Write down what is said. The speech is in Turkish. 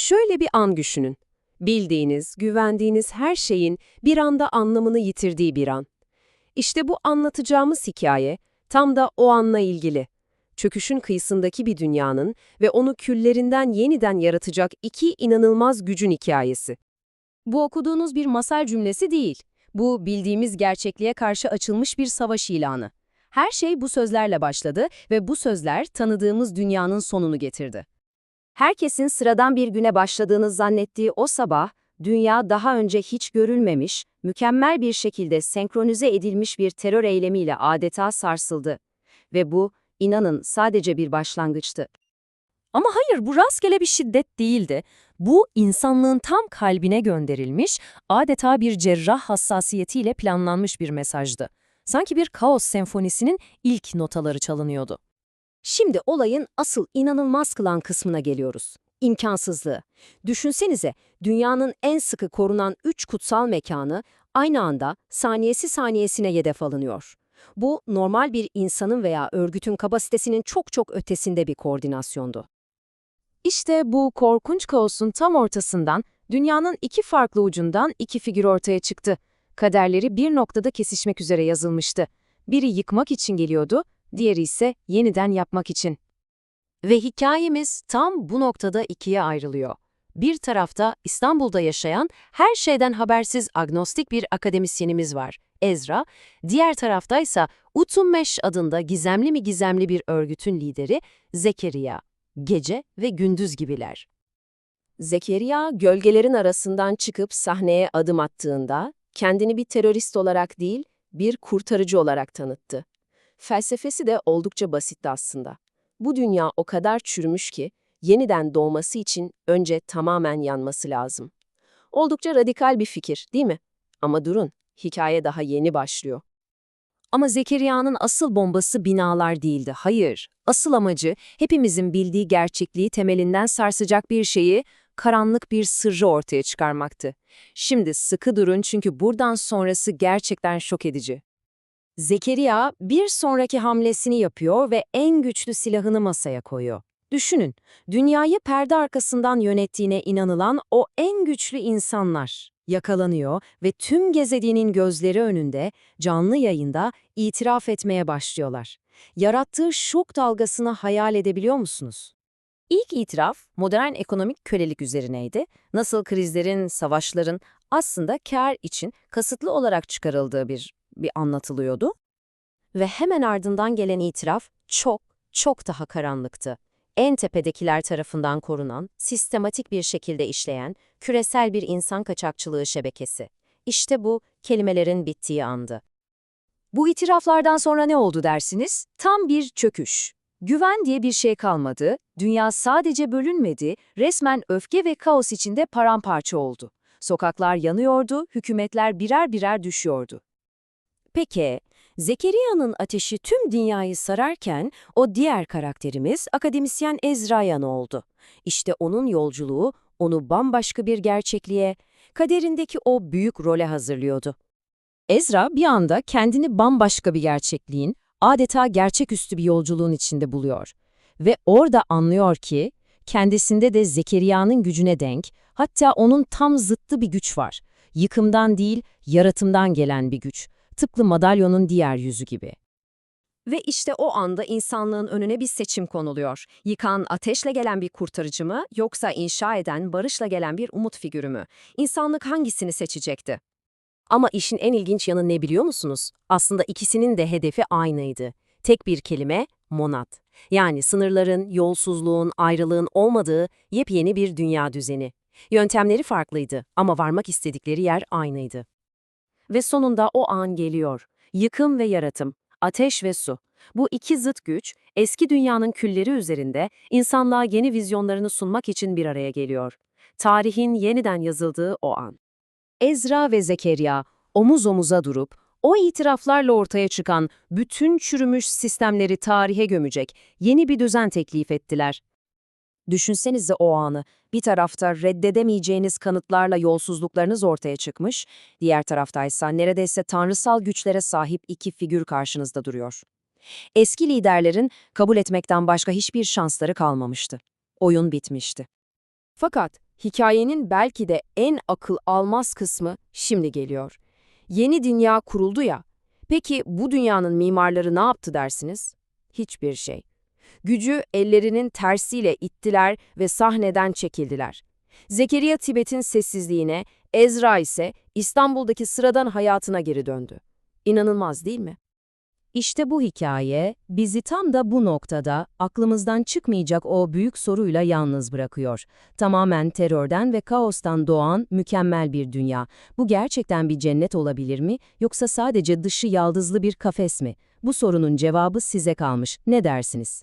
Şöyle bir an düşünün. Bildiğiniz, güvendiğiniz her şeyin bir anda anlamını yitirdiği bir an. İşte bu anlatacağımız hikaye tam da o anla ilgili. Çöküşün kıyısındaki bir dünyanın ve onu küllerinden yeniden yaratacak iki inanılmaz gücün hikayesi. Bu okuduğunuz bir masal cümlesi değil. Bu bildiğimiz gerçekliğe karşı açılmış bir savaş ilanı. Her şey bu sözlerle başladı ve bu sözler tanıdığımız dünyanın sonunu getirdi. Herkesin sıradan bir güne başladığını zannettiği o sabah, dünya daha önce hiç görülmemiş, mükemmel bir şekilde senkronize edilmiş bir terör eylemiyle adeta sarsıldı. Ve bu, inanın sadece bir başlangıçtı. Ama hayır, bu rastgele bir şiddet değildi. Bu, insanlığın tam kalbine gönderilmiş, adeta bir cerrah hassasiyetiyle planlanmış bir mesajdı. Sanki bir kaos senfonisinin ilk notaları çalınıyordu. Şimdi olayın asıl inanılmaz kılan kısmına geliyoruz. İmkansızlığı. Düşünsenize, dünyanın en sıkı korunan üç kutsal mekanı aynı anda saniyesi saniyesine hedef alınıyor. Bu, normal bir insanın veya örgütün kapasitesinin çok çok ötesinde bir koordinasyondu. İşte bu korkunç kaosun tam ortasından, dünyanın iki farklı ucundan iki figür ortaya çıktı. Kaderleri bir noktada kesişmek üzere yazılmıştı. Biri yıkmak için geliyordu, diğeri ise yeniden yapmak için. Ve hikayemiz tam bu noktada ikiye ayrılıyor. Bir tarafta İstanbul'da yaşayan, her şeyden habersiz agnostik bir akademisyenimiz var, Ezra. Diğer taraftaysa Utummeş adında gizemli mi gizemli bir örgütün lideri Zekeriya. Gece ve gündüz gibiler. Zekeriya, gölgelerin arasından çıkıp sahneye adım attığında, kendini bir terörist olarak değil, bir kurtarıcı olarak tanıttı. Felsefesi de oldukça basitti aslında. Bu dünya o kadar çürümüş ki, yeniden doğması için önce tamamen yanması lazım. Oldukça radikal bir fikir, değil mi? Ama durun, hikaye daha yeni başlıyor. Ama Zekeriya'nın asıl bombası binalar değildi, hayır. Asıl amacı, hepimizin bildiği gerçekliği temelinden sarsacak bir şeyi, karanlık bir sırrı ortaya çıkarmaktı. Şimdi sıkı durun çünkü buradan sonrası gerçekten şok edici. Zekeriya bir sonraki hamlesini yapıyor ve en güçlü silahını masaya koyuyor. Düşünün, dünyayı perde arkasından yönettiğine inanılan o en güçlü insanlar yakalanıyor ve tüm gezediğinin gözleri önünde canlı yayında itiraf etmeye başlıyorlar. Yarattığı şok dalgasını hayal edebiliyor musunuz? İlk itiraf modern ekonomik kölelik üzerineydi. Nasıl krizlerin, savaşların aslında kar için kasıtlı olarak çıkarıldığı bir bir anlatılıyordu. Ve hemen ardından gelen itiraf çok, çok daha karanlıktı. En tepedekiler tarafından korunan, sistematik bir şekilde işleyen, küresel bir insan kaçakçılığı şebekesi. İşte bu, kelimelerin bittiği andı. Bu itiraflardan sonra ne oldu dersiniz? Tam bir çöküş. Güven diye bir şey kalmadı, dünya sadece bölünmedi, resmen öfke ve kaos içinde paramparça oldu. Sokaklar yanıyordu, hükümetler birer birer düşüyordu. Peki, Zekeriya'nın ateşi tüm dünyayı sararken o diğer karakterimiz akademisyen Ezra'yan oldu. İşte onun yolculuğu onu bambaşka bir gerçekliğe, kaderindeki o büyük role hazırlıyordu. Ezra bir anda kendini bambaşka bir gerçekliğin, adeta gerçeküstü bir yolculuğun içinde buluyor. Ve orada anlıyor ki, kendisinde de Zekeriya'nın gücüne denk, hatta onun tam zıttı bir güç var. Yıkımdan değil, yaratımdan gelen bir güç tıpkı madalyonun diğer yüzü gibi. Ve işte o anda insanlığın önüne bir seçim konuluyor. Yıkan, ateşle gelen bir kurtarıcı mı, yoksa inşa eden, barışla gelen bir umut figürü mü? İnsanlık hangisini seçecekti? Ama işin en ilginç yanı ne biliyor musunuz? Aslında ikisinin de hedefi aynıydı. Tek bir kelime, monat. Yani sınırların, yolsuzluğun, ayrılığın olmadığı yepyeni bir dünya düzeni. Yöntemleri farklıydı ama varmak istedikleri yer aynıydı. Ve sonunda o an geliyor. Yıkım ve yaratım, ateş ve su. Bu iki zıt güç, eski dünyanın külleri üzerinde insanlığa yeni vizyonlarını sunmak için bir araya geliyor. Tarihin yeniden yazıldığı o an. Ezra ve Zekeriya omuz omuza durup, o itiraflarla ortaya çıkan bütün çürümüş sistemleri tarihe gömecek yeni bir düzen teklif ettiler. Düşünsenize o anı. Bir tarafta reddedemeyeceğiniz kanıtlarla yolsuzluklarınız ortaya çıkmış, diğer taraftaysa neredeyse tanrısal güçlere sahip iki figür karşınızda duruyor. Eski liderlerin kabul etmekten başka hiçbir şansları kalmamıştı. Oyun bitmişti. Fakat hikayenin belki de en akıl almaz kısmı şimdi geliyor. Yeni dünya kuruldu ya. Peki bu dünyanın mimarları ne yaptı dersiniz? Hiçbir şey. Gücü ellerinin tersiyle ittiler ve sahneden çekildiler. Zekeriya Tibet'in sessizliğine, Ezra ise İstanbul'daki sıradan hayatına geri döndü. İnanılmaz değil mi? İşte bu hikaye bizi tam da bu noktada aklımızdan çıkmayacak o büyük soruyla yalnız bırakıyor. Tamamen terörden ve kaostan doğan mükemmel bir dünya. Bu gerçekten bir cennet olabilir mi yoksa sadece dışı yaldızlı bir kafes mi? Bu sorunun cevabı size kalmış. Ne dersiniz?